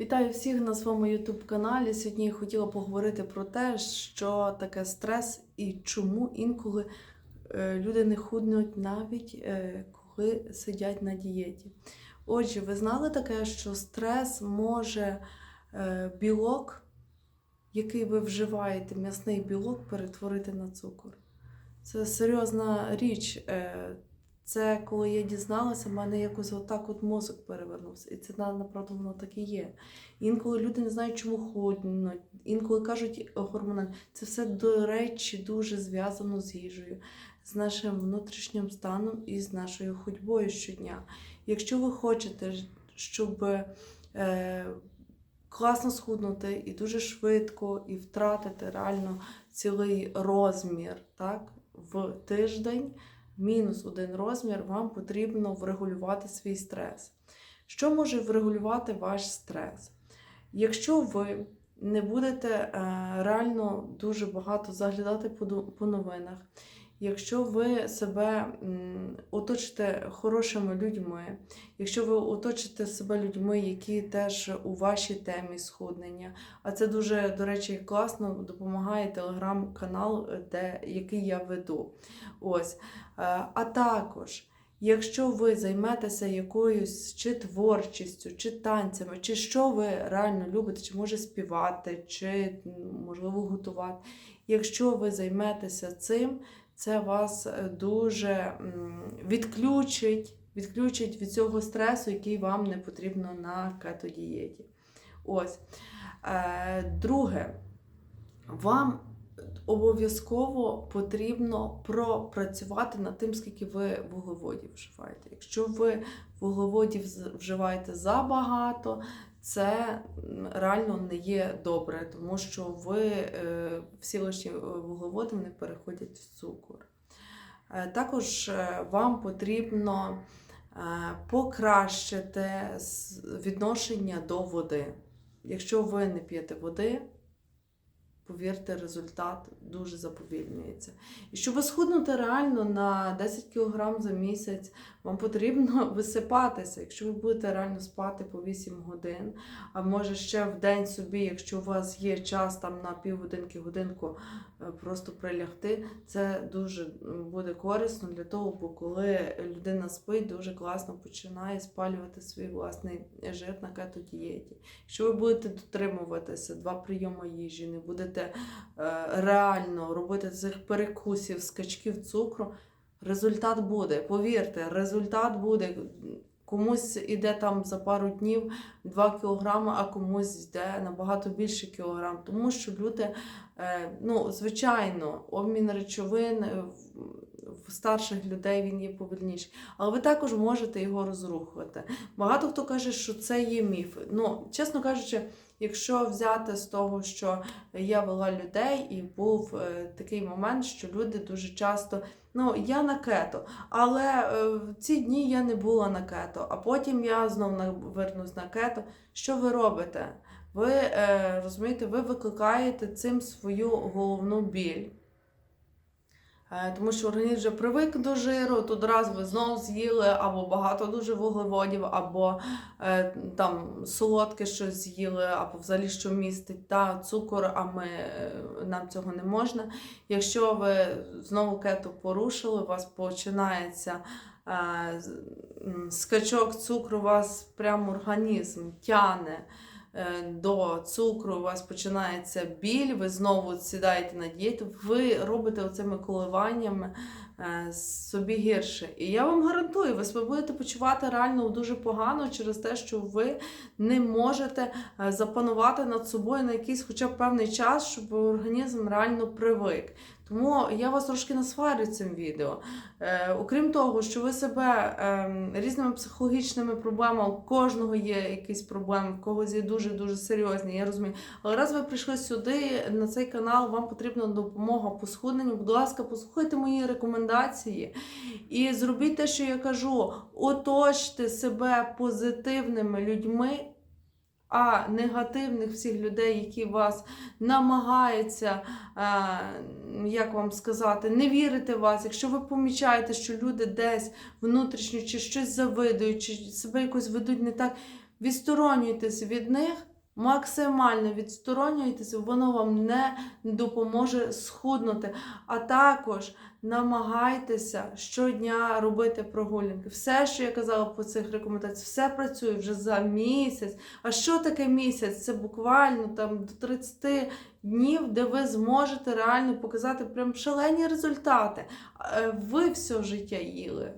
Вітаю всіх на своєму YouTube каналі. Сьогодні я хотіла поговорити про те, що таке стрес і чому інколи е, люди не худнуть навіть е, коли сидять на дієті. Отже, ви знали таке, що стрес може е, білок, який ви вживаєте, м'ясний білок, перетворити на цукор. Це серйозна річ. Е, Це коли я дізналася, в мене якось отак от мозок перевернувся. І це на- направду воно так і є. Інколи люди не знають, чому худнуть, інколи кажуть гормональне. Це все, до речі, дуже зв'язано з їжею, з нашим внутрішнім станом і з нашою ходьбою щодня. Якщо ви хочете, щоб е, класно схуднути і дуже швидко, і втратити реально цілий розмір так, в тиждень, мінус один розмір, вам потрібно врегулювати свій стрес. Що може врегулювати ваш стрес? Якщо ви не будете е, реально дуже багато заглядати по, по новинах, якщо ви себе оточите хорошими людьми, якщо ви оточите себе людьми, які теж у вашій темі схуднення, а це дуже, до речі, класно допомагає телеграм-канал, е, який я веду. Ось. Е, А також, якщо ви займетеся якоюсь чи творчістю, чи танцями, чи що ви реально любите, чи може співати, чи можливо готувати. Якщо ви займетеся цим, це вас е, дуже відключить, відключить від цього стресу, який вам не потрібно на кетодієті. Ось. Е, Друге, вам обов'язково потрібно пропрацювати над тим, скільки ви вуглеводів вживаєте. Якщо ви вуглеводів вживаєте забагато, це реально не є добре, тому що ви е, всі лишні е, вуглеводи вони переходять в цукор. Е, Також вам потрібно покращити відношення до води. Якщо ви не п'єте води, повірте, результат дуже заповільнюється. І щоб схуднути реально на 10 кг за місяць, вам потрібно висипатися. Якщо ви будете реально спати по 8 годин, а може ще в день собі, якщо у вас є час там на півгодинки, годинку е, просто прилягти, це дуже буде корисно для того, бо коли людина спить, дуже класно починає спалювати свій власний жир на кетодієті. Якщо ви будете дотримуватися два прийоми їжі, не будете е, реально робити цих перекусів, скачків цукру, результат буде. Повірте, результат буде. Комусь іде там за пару днів 2 кілограми, а комусь йде набагато більше кілограм. Тому що люди, е, ну, звичайно, обмін речовин в- старших людей він є повільніший. Але ви також можете його розрухувати. Багато хто каже, що це є міф. Ну, чесно кажучи, якщо взяти з того, що я вела людей, і був е, такий момент, що люди дуже часто. Ну, я на кето, але е, в ці дні я не була на кето, а потім я знов вернусь на кето. Що ви робите? Ви е, розумієте, ви викликаєте цим свою головну біль. Е, Тому що організм вже привик до жиру, тут одразу ви знов з'їли або багато дуже вуглеводів, або е, там солодке щось з'їли, або взагалі що містить та цукор, а ми, е, нам цього не можна. Якщо ви знову кету порушили, у вас починається е, скачок цукру, у вас прямо організм тяне до цукру, у вас починається біль, ви знову сідаєте на дієту, ви робите оцими коливаннями е, собі гірше. І я вам гарантую, ви себе будете почувати реально дуже погано через те, що ви не можете е, запанувати над собою на якийсь хоча б певний час, щоб організм реально привик. Тому я вас трошки насварю цим відео. Е, окрім того, що ви себе е, різними психологічними проблемами, у кожного є якісь проблеми, в когось є дуже-дуже серйозні, я розумію. Але раз ви прийшли сюди на цей канал, вам потрібна допомога по схудненню. Будь ласка, послухайте мої рекомендації і зробіть те, що я кажу. Оточте себе позитивними людьми. А негативних всіх людей, які вас намагаються, е, як вам сказати, не вірити в вас, якщо ви помічаєте, що люди десь внутрішньо чи щось завидують, чи себе якось ведуть не так, Відсторонюйтесь від них, максимально відсторонюйтесь, воно вам не допоможе схуднути. А також намагайтеся щодня робити прогулянки. Все, що я казала по цих рекомендаціях, все працює вже за місяць. А що таке місяць? Це буквально там до 30 днів, де ви зможете реально показати прям шалені результати. Е, Ви все життя їли.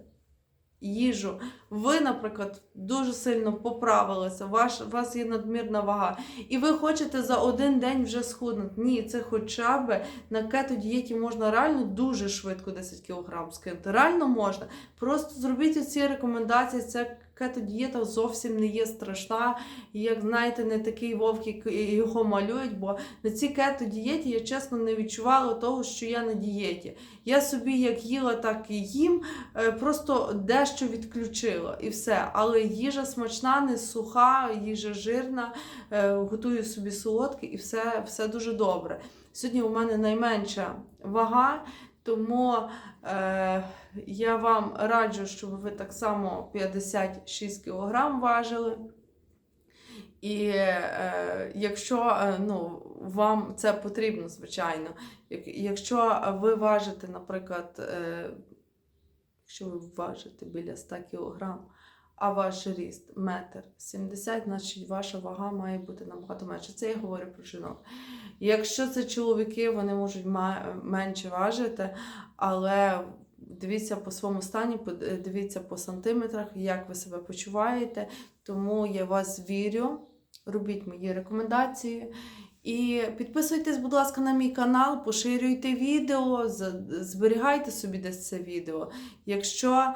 Їжу. Ви, наприклад, дуже сильно поправилися, ваш, у вас є надмірна вага, і ви хочете за один день вже схуднути. Ні, це хоча б на кето-дієті можна реально дуже швидко 10 кг скинути. Реально можна. Просто зробіть ці рекомендації. Це кето-дієта зовсім не є страшна. І як знаєте, не такий вовк, як його малюють, бо на цій кето-дієті я чесно не відчувала того, що я на дієті. Я собі як їла, так і їм, е, просто дещо відключила і все. Але їжа смачна, не суха, їжа жирна, е, готую собі солодке і все, все дуже добре. Сьогодні у мене найменша вага, тому я вам раджу, щоб ви так само 56 кг важили. І е, якщо е, ну, вам це потрібно, звичайно, як- якщо ви важите, наприклад, е, якщо ви важите біля 100 кг, а ваш ріст метр 70, значить ваша вага має бути набагато менше. Це я говорю про жінок. Якщо це чоловіки, вони можуть менше важити, але дивіться по своєму стані, дивіться по сантиметрах, як ви себе почуваєте. Тому я вас вірю. Робіть мої рекомендації. І підписуйтесь, будь ласка, на мій канал, поширюйте відео, зберігайте собі десь це відео. Якщо е,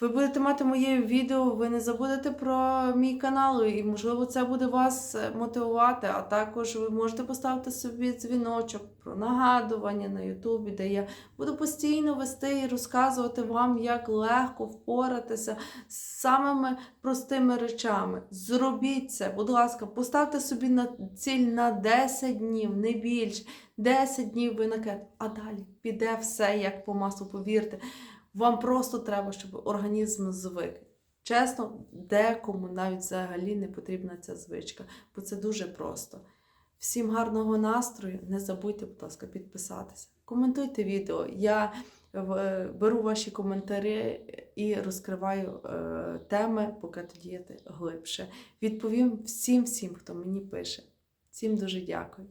ви будете мати моє відео, ви не забудете про мій канал, і можливо це буде вас е, мотивувати. А також ви можете поставити собі дзвіночок про нагадування на Ютубі, де я буду постійно вести і розказувати вам, як легко впоратися з самими простими речами. Зробіть це, будь ласка, поставте собі на ціль на 10 днів, не більше. 10 днів ви на кет, а далі піде все як по маслу, повірте. Вам просто треба, щоб організм звик. Чесно, декому навіть взагалі не потрібна ця звичка, бо це дуже просто. Всім гарного настрою. Не забудьте, будь ласка, підписатися. Коментуйте відео. Я е, беру ваші коментарі і розкриваю е, теми, поки діяти глибше. Відповім всім, всім, хто мені пише. Всім дуже дякую.